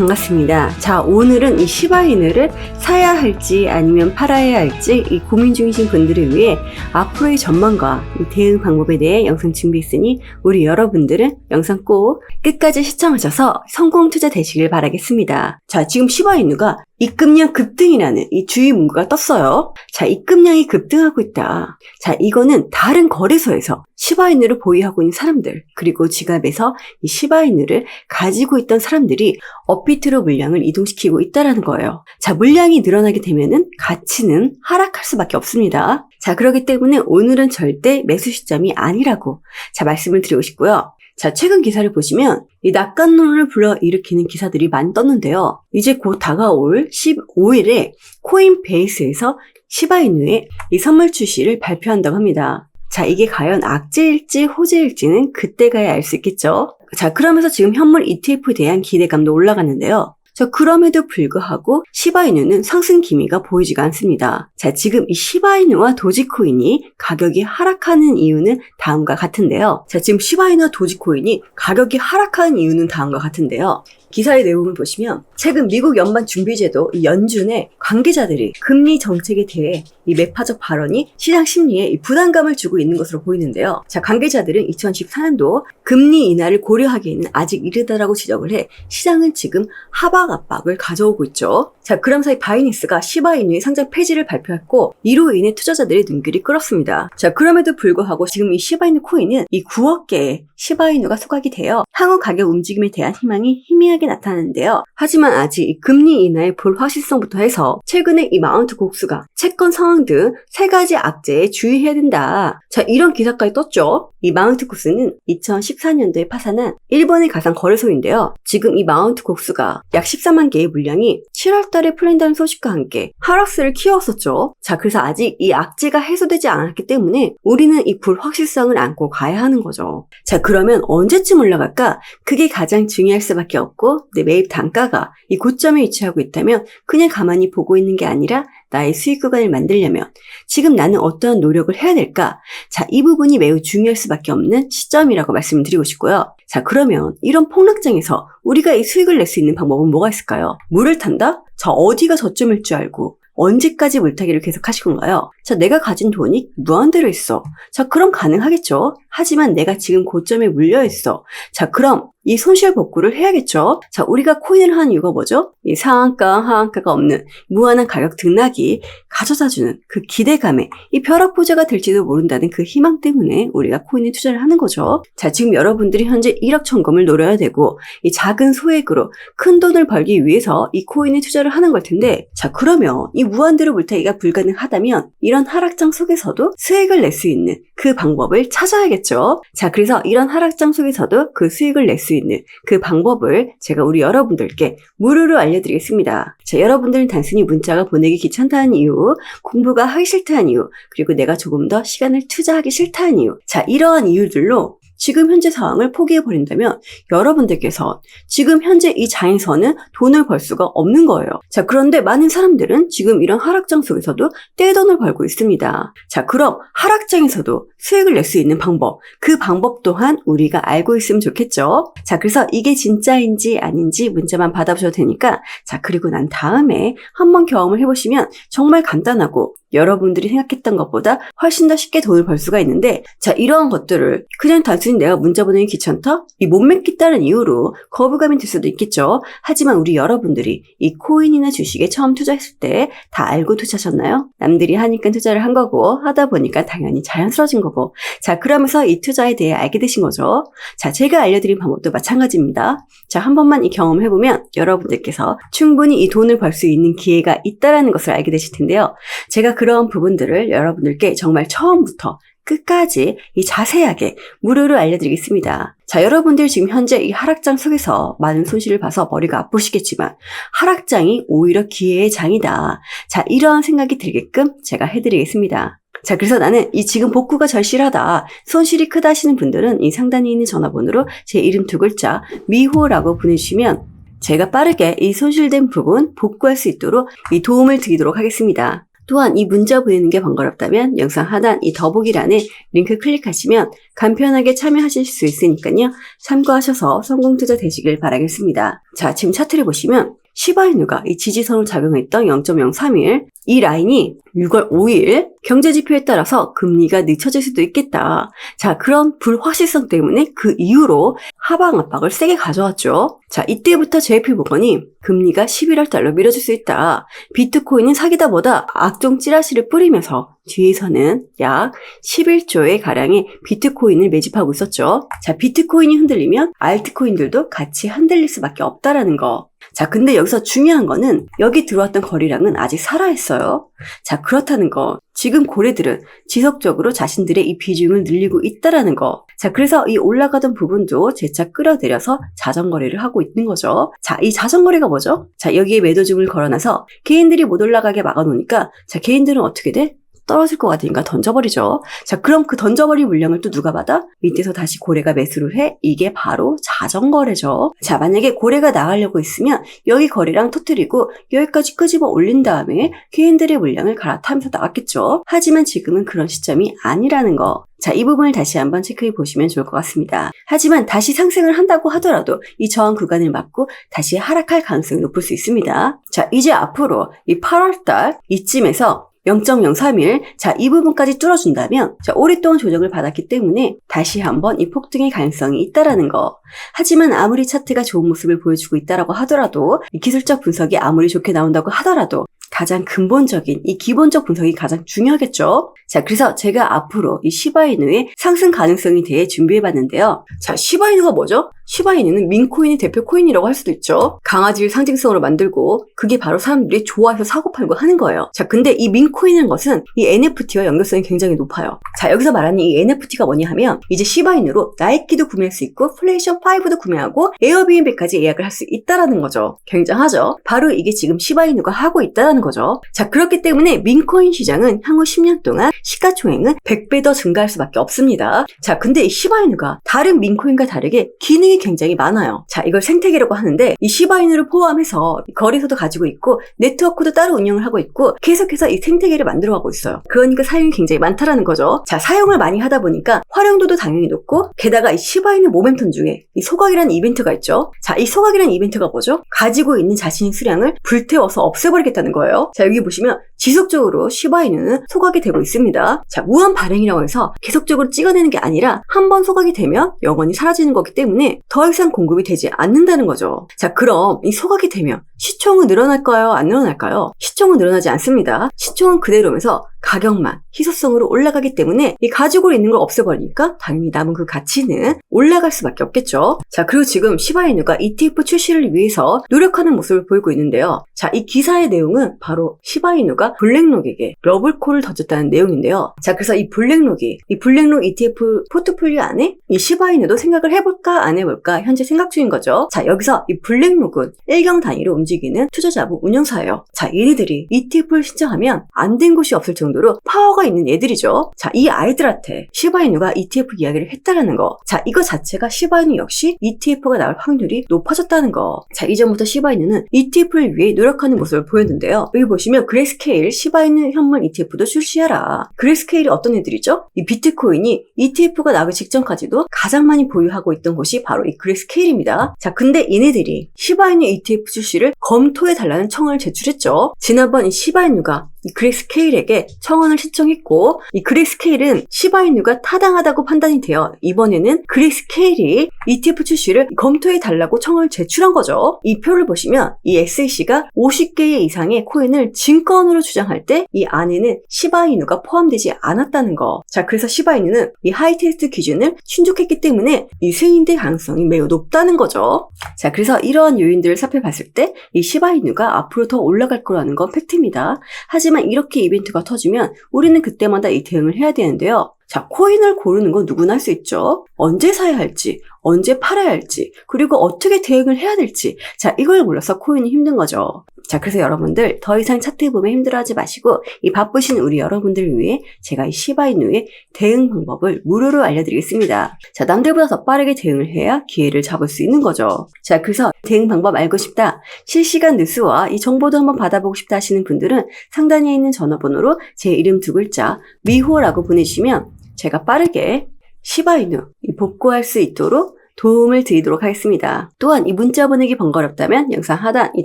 반갑습니다. 자, 오늘은 이 시바이누를 사야 할지 아니면 팔아야 할지 이 고민 중이신 분들을 위해 앞으로의 전망과 이 대응 방법에 대해 영상 준비했으니 우리 여러분들은 영상 꼭 끝까지 시청하셔서 성공 투자 되시길 바라겠습니다. 자, 지금 시바이누가 입금량 급등이라는 이 주의 문구가 떴어요. 자, 입금량이 급등하고 있다. 자, 이거는 다른 거래소에서 시바이누를 보유하고 있는 사람들, 그리고 지갑에서 이 시바이누를 가지고 있던 사람들이 업비트로 물량을 이동시키고 있다라는 거예요. 자, 물량이 늘어나게 되면은 가치는 하락할 수밖에 없습니다. 자, 그렇기 때문에 오늘은 절대 매수 시점이 아니라고 자, 말씀을 드리고 싶고요. 자, 최근 기사를 보시면 이 낙관론을 불러일으키는 기사들이 많이 떴는데요. 이제 곧 다가올 15일에 코인베이스에서 시바이누의 이 선물 출시를 발표한다고 합니다. 자, 이게 과연 악재일지 호재일지는 그때 가야 알 수 있겠죠. 자, 그러면서 지금 현물 ETF에 대한 기대감도 올라갔는데요. 자, 그럼에도 불구하고 시바이누는 상승 기미가 보이지가 않습니다. 자, 지금 이 시바이누와 도지코인이 가격이 하락하는 이유는 다음과 같은데요. 자, 지금 시바이누와 도지코인이 가격이 하락하는 이유는 다음과 같은데요. 기사의 내용을 보시면 최근 미국 연방 준비제도 이 연준의 관계자들이 금리 정책에 대해 이 매파적 발언이 시장 심리에 이 부담감을 주고 있는 것으로 보이는데요. 자, 관계자들은 2014년도 금리 인하를 고려하기에는 아직 이르다라고 지적을 해 시장은 지금 하박 압박을 가져오고 있죠. 자, 그럼 사이 바이니스가 시바이누의 상장 폐지를 발표했고 이로 인해 투자자들의 눈길이 끌었습니다. 자, 그럼에도 불구하고 지금 이 시바이누 코인은 이 9억 개의 시바이누가 소각이 되어 향후 가격 움직임에 대한 희망이 희미하게 나타나는데요. 하지만 아직 이 금리 인하의 불확실성부터 해서 최근에 이 마운트 곡수가 채권 상황 등 세 가지 악재에 주의해야 된다. 자, 이런 기사까지 떴죠. 이 마운트 곡수는 2014년도에 파산한 일본의 가상 거래소인데요. 지금 이 마운트 곡수가 약 14만 개의 물량이 7월 달에 풀린다는 소식과 함께 하락세를 키웠었죠. 자, 그래서 아직 이 악재가 해소되지 않았기 때문에 우리는 이 불확실성을 안고 가야 하는 거죠. 자, 그러면 언제쯤 올라갈까? 그게 가장 중요할 수밖에 없고 내 매입 단가가 이 고점에 위치하고 있다면 그냥 가만히 보고 있는 게 아니라 나의 수익 구간을 만들려면 지금 나는 어떠한 노력을 해야 될까? 자, 이 부분이 매우 중요할 수밖에 없는 시점이라고 말씀드리고 싶고요. 자, 그러면 이런 폭락장에서 우리가 이 수익을 낼 수 있는 방법은 뭐가 있을까요? 물을 탄다? 자, 어디가 저점일 줄 알고 언제까지 물타기를 계속 하실 건가요? 자, 내가 가진 돈이 무한대로 있어. 자, 그럼 가능하겠죠? 하지만 내가 지금 고점에 물려 있어. 자, 그럼 이 손실 복구를 해야겠죠? 자, 우리가 코인을 하는 이유가 뭐죠? 이 상한가, 하한가가 없는 무한한 가격 등락이 가져다주는 그 기대감에 이 벼락부자가 될지도 모른다는 그 희망 때문에 우리가 코인에 투자를 하는 거죠. 자, 지금 여러분들이 현재 1억 천금을 노려야 되고 이 작은 소액으로 큰 돈을 벌기 위해서 이 코인에 투자를 하는 걸 텐데 자, 그러면 이 무한대로 물타기가 불가능하다면 이런 하락장 속에서도 수익을 낼 수 있는 그 방법을 찾아야겠죠. 자, 그래서 이런 하락장 속에서도 그 수익을 낼 수 있는 그 방법을 제가 우리 여러분들께 무료로 알려드리겠습니다. 자, 여러분들은 단순히 문자가 보내기 귀찮다는 이유, 공부가 하기 싫다는 이유, 그리고 내가 조금 더 시간을 투자하기 싫다는 이유. 자, 이러한 이유들로 지금 현재 상황을 포기해버린다면 여러분들께서 지금 현재 이 장에서는 돈을 벌 수가 없는 거예요. 자, 그런데 많은 사람들은 지금 이런 하락장 속에서도 떼돈을 벌고 있습니다. 자, 그럼 하락장에서도 수익을 낼 수 있는 방법, 그 방법 또한 우리가 알고 있으면 좋겠죠? 자, 그래서 이게 진짜인지 아닌지 문자만 받아보셔도 되니까 자, 그리고 난 다음에 한번 경험을 해보시면 정말 간단하고 여러분들이 생각했던 것보다 훨씬 더 쉽게 돈을 벌 수가 있는데 자 이러한 것들을 그냥 단순히 내가 문자 보내기 귀찮다? 이못 믿겠다는 이유로 거부감이 들 수도 있겠죠. 하지만 우리 여러분들이 이 코인이나 주식에 처음 투자했을 때 다 알고 투자하셨나요? 남들이 하니까 투자를 한 거고 하다 보니까 당연히 자연스러워진 거고 자 그러면서 이 투자에 대해 알게 되신 거죠. 자 제가 알려드린 방법도 마찬가지입니다. 자 한 번만 이 경험을 해보면 여러분들께서 충분히 이 돈을 벌 수 있는 기회가 있다라는 것을 알게 되실 텐데요. 제가 그런 부분들을 여러분들께 정말 처음부터 끝까지 이 자세하게 무료로 알려드리겠습니다. 자, 여러분들 지금 현재 이 하락장 속에서 많은 손실을 봐서 머리가 아프시겠지만 하락장이 오히려 기회의 장이다. 자, 이러한 생각이 들게끔 제가 해드리겠습니다. 자, 그래서 나는 이 지금 복구가 절실하다, 손실이 크다 하시는 분들은 이 상단에 있는 전화번호로 제 이름 두 글자 미호라고 보내주시면 제가 빠르게 이 손실된 부분 복구할 수 있도록 이 도움을 드리도록 하겠습니다. 또한 이 문자 보내는 게 번거롭다면 영상 하단 이 더보기란에 링크 클릭하시면 간편하게 참여하실 수 있으니까요. 참고하셔서 성공 투자 되시길 바라겠습니다. 자, 지금 차트를 보시면 시바이누가 이 지지선을 작용했던 0.031, 이 라인이 6월 5일 경제 지표에 따라서 금리가 늦춰질 수도 있겠다. 자, 그런 불확실성 때문에 그 이후로 하방 압박을 세게 가져왔죠. 자, 이때부터 JP 모건이 금리가 11월 달로 미뤄질 수 있다. 비트코인은 사기다 보다 악종 찌라시를 뿌리면서 뒤에서는 약 11조의 가량의 비트코인을 매집하고 있었죠. 자, 비트코인이 흔들리면 알트코인들도 같이 흔들릴 수밖에 없다라는 거. 자, 근데 여기서 중요한 거는 여기 들어왔던 거래량은 아직 살아있어요. 자, 그렇다는 거. 지금 고래들은 지속적으로 자신들의 이 비중을 늘리고 있다라는 거. 자, 그래서 이 올라가던 부분도 재차 끌어들여서 자전거래를 하고 있는 거죠. 자, 이 자전거래가 뭐죠? 자, 여기에 매도중을 걸어놔서 개인들이 못 올라가게 막아놓으니까 자, 개인들은 어떻게 돼? 떨어질 것 같으니까 던져버리죠. 자, 그럼 그 던져버린 물량을 또 누가 받아? 밑에서 다시 고래가 매수를 해? 이게 바로 자전거래죠. 자, 만약에 고래가 나가려고 있으면 여기 거래량 터트리고 여기까지 끄집어 올린 다음에 개인들의 물량을 갈아타면서 나갔겠죠. 하지만 지금은 그런 시점이 아니라는 거. 자, 이 부분을 다시 한번 체크해 보시면 좋을 것 같습니다. 하지만 다시 상승을 한다고 하더라도 이 저항 구간을 맞고 다시 하락할 가능성이 높을 수 있습니다. 자, 이제 앞으로 이 8월달 이쯤에서 0.031. 자, 이 부분까지 뚫어준다면, 자, 오랫동안 조정을 받았기 때문에 다시 한번 이 폭등의 가능성이 있다라는 거. 하지만 아무리 차트가 좋은 모습을 보여주고 있다라고 하더라도, 이 기술적 분석이 아무리 좋게 나온다고 하더라도, 가장 근본적인 이 기본적 분석이 가장 중요하겠죠. 자, 그래서 제가 앞으로 이 시바이누의 상승 가능성에 대해 준비해 봤는데요. 자, 시바이누가 뭐죠? 시바이누는 민코인의 대표 코인이라고 할 수도 있죠. 강아지를 상징성으로 만들고 그게 바로 사람들이 좋아해서 사고 팔고 하는 거예요. 자, 근데 이 민코인이라는 것은 이 NFT와 연결성이 굉장히 높아요. 자, 여기서 말하는 이 NFT가 뭐냐 하면 이제 시바이누로 나이키도 구매할 수 있고 플레이션 5도 구매하고 에어비앤비까지 예약을 할 수 있다라는 거죠. 굉장하죠. 바로 이게 지금 시바이누가 하고 있다라는 거죠. 자, 그렇기 때문에 민코인 시장은 향후 10년 동안 시가총액은 100배 더 증가할 수밖에 없습니다. 자, 근데 이 시바이누가 다른 민코인과 다르게 기능이 굉장히 많아요. 자, 이걸 생태계라고 하는데 이 시바이누를 포함해서 거래소도 가지고 있고 네트워크도 따로 운영을 하고 있고 계속해서 이 생태계를 만들어가고 있어요. 그러니까 사용이 굉장히 많다라는 거죠. 자, 사용을 많이 하다 보니까 활용도도 당연히 높고 게다가 이 시바이누 모멘텀 중에 이 소각이라는 이벤트가 있죠. 자, 이 소각이라는 이벤트가 뭐죠? 가지고 있는 자신의 수량을 불태워서 없애버리겠다는 거예요. 자, 여기 보시면 지속적으로 시바이누는 소각이 되고 있습니다. 자, 무한 발행이라고 해서 계속적으로 찍어내는 게 아니라 한 번 소각이 되면 영원히 사라지는 거기 때문에 더 이상 공급이 되지 않는다는 거죠. 자, 그럼 이 소각이 되면 시총은 늘어날까요? 안 늘어날까요? 시총은 늘어나지 않습니다. 시총은 그대로면서 가격만 희소성으로 올라가기 때문에 이 가지고 있는 걸 없애버리니까 당연히 남은 그 가치는 올라갈 수밖에 없겠죠. 자, 그리고 지금 시바이누가 ETF 출시를 위해서 노력하는 모습을 보이고 있는데요. 자, 이 기사의 내용은 바로 시바이누가 블랙록에게 러블콜을 던졌다는 내용인데요. 자, 그래서 이 블랙록이 이 블랙록 ETF 포트폴리오 안에 이 시바이누도 생각을 해볼까 안 해볼까 현재 생각 중인 거죠. 자, 여기서 이 블랙록은 일경 단위로 움직이는 투자자부 운영사예요. 자, 얘네들이 ETF를 신청하면 안 된 곳이 없을 정도 로 파워가 있는 애들이죠. 자, 이 아이들한테 시바이누가 ETF 이야기를 했다라는 거. 자, 이거 자체가 시바이누 역시 ETF가 나올 확률이 높아졌다는 거. 자, 이전부터 시바이누는 ETF를 위해 노력하는 모습을 보였는데요. 여기 보시면 그레스케일 시바이누 현물 ETF도 출시하라. 그레스케일이 어떤 애들이죠? 이 비트코인이 ETF가 나기 직전까지도 가장 많이 보유하고 있던 곳이 바로 이 그레스케일입니다. 자, 근데 얘네들이 시바이누 ETF 출시를 검토해 달라는 청을 제출했죠. 지난번 이 시바이누가 이 그레스케일에게 청원을 신청했고 이 그레스케일은 시바이누가 타당하다고 판단이 되어 이번에는 그레스케일이 ETF 출시를 검토해 달라고 청을 제출한 거죠. 이 표를 보시면 이 SAC가 50개 이상의 코인을 증권으로 주장할 때 이 안에는 시바이누가 포함되지 않았다는 거. 자, 그래서 시바이누는 이 하이테스트 기준을 충족했기 때문에 이 승인될 가능성이 매우 높다는 거죠. 자, 그래서 이러한 요인들을 살펴봤을 때 이 시바이누가 앞으로 더 올라갈 거라는 건 팩트입니다. 하지만 이렇게 이벤트가 터지면 우리는 그때마다 이 대응을 해야 되는데요. 자, 코인을 고르는 건 누구나 할 수 있죠. 언제 사야 할지, 언제 팔아야 할지, 그리고 어떻게 대응을 해야 될지. 자, 이걸 몰라서 코인이 힘든 거죠. 자, 그래서 여러분들 더 이상 차트 보면 힘들어하지 마시고 이 바쁘신 우리 여러분들을 위해 제가 이 시바이누의 대응 방법을 무료로 알려드리겠습니다. 자, 남들보다 더 빠르게 대응을 해야 기회를 잡을 수 있는 거죠. 자, 그래서 대응 방법 알고 싶다. 실시간 뉴스와 이 정보도 한번 받아보고 싶다 하시는 분들은 상단에 있는 전화번호로 제 이름 두 글자 미호라고 보내주시면 제가 빠르게 시바이누 이 복구할 수 있도록 도움을 드리도록 하겠습니다. 또한 이 문자 보내기 번거롭다면 영상 하단 이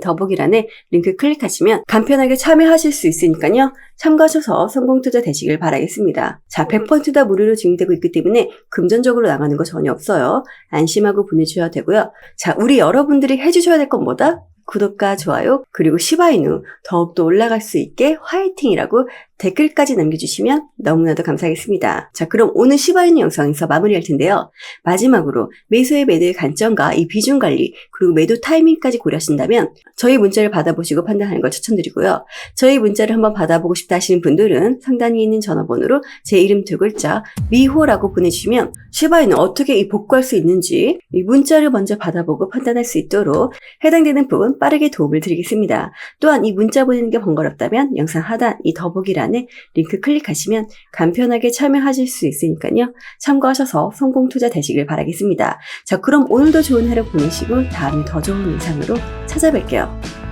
더보기란에 링크 클릭하시면 간편하게 참여하실 수 있으니까요. 참가하셔서 성공 투자 되시길 바라겠습니다. 자, 100%다 무료로 진행되고 있기 때문에 금전적으로 나가는 거 전혀 없어요. 안심하고 보내주셔야 되고요. 자, 우리 여러분들이 해주셔야 될 건 뭐다? 구독과 좋아요, 그리고 시바이누 더욱더 올라갈 수 있게 화이팅이라고 댓글까지 남겨주시면 너무나도 감사하겠습니다. 자, 그럼 오늘 시바이누 영상에서 마무리할 텐데요. 마지막으로 매수의 매도의 관점과 이 비중 관리, 그리고 매도 타이밍까지 고려하신다면 저희 문자를 받아보시고 판단하는 걸 추천드리고요. 저희 문자를 한번 받아보고 싶다 하시는 분들은 상단에 있는 전화번호로 제 이름 두 글자 미호라고 보내주시면 시바이누 어떻게 이 복구할 수 있는지 이 문자를 먼저 받아보고 판단할 수 있도록 해당되는 부분 빠르게 도움을 드리겠습니다. 또한 이 문자 보내는 게 번거롭다면 영상 하단 이 더보기란 에 링크 클릭하시면 간편하게 참여하실 수 있으니까요. 참고하셔서 성공 투자 되시길 바라겠습니다. 자, 그럼 오늘도 좋은 하루 보내시고 다음에 더 좋은 영상으로 찾아뵐게요.